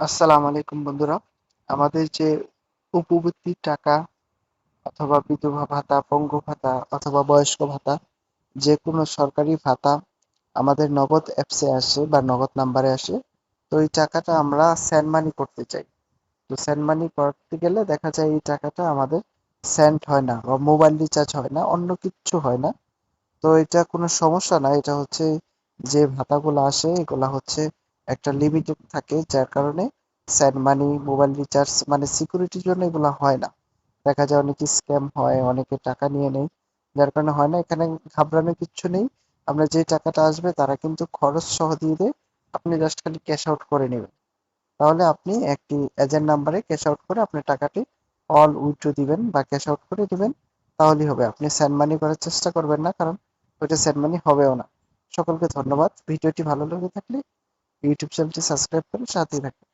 আসসালামু আলাইকুম বন্ধুরা। আমাদের যে উপবৃত্তির টাকা অথবা বিধবা ভাতা, পঙ্গু ভাতা অথবা বয়স্ক ভাতা যে কোনো সরকারি ভাতা আমাদের নগদ অ্যাপসে আসে বা নগদ নাম্বারে আসে, তো এই টাকাটা আমরা সেন্ড মানি করতে চাই। তো সেন্ড মানি করতে গেলে দেখা যায় এই টাকাটা আমাদের সেন্ড হয় না বা মোবাইল রিচার্জ হয় না, অন্য কিচ্ছু হয় না। তো এটা কোনো সমস্যা না, এটা হচ্ছে যে ভাতাগুলো আসে, এগুলা হচ্ছে একটা লিমিটেড থাকে, যার কারণে স্যান্ড মানি মোবাইল রিচার্জ মানে সিকিউরিটির জন্য এগুলো হয় না। দেখা যায় অনেকে স্ক্যাম হয়, অনেকে টাকা নিয়ে নেয়। যার কারণে হয় না, এখানে ঘাবড়ানোর কিচ্ছু নেই। আমরা যে টাকাটা আসবে, তারা কিন্তু খরচ সহ দিয়ে দেয় আপনি জাস্ট খালি ক্যাশ আউট করে নেবেন। তাহলে আপনি একটি এজেন্ট নাম্বারে ক্যাশ আউট করে আপনি টাকাটি অল উইথড্র দিবেন বা ক্যাশ আউট করে দিবেন। তাহলেই হবে। আপনি স্যান্ড মানি করার চেষ্টা করবেন না, কারণ ওইটা স্যান্ড মানি হবেও না। সকলকে ধন্যবাদ। ভিডিওটি ভালো লেগে থাকলে ইউটিউব চ্যানেলটি সাবস্ক্রাইব করে সাথেই থাকবেন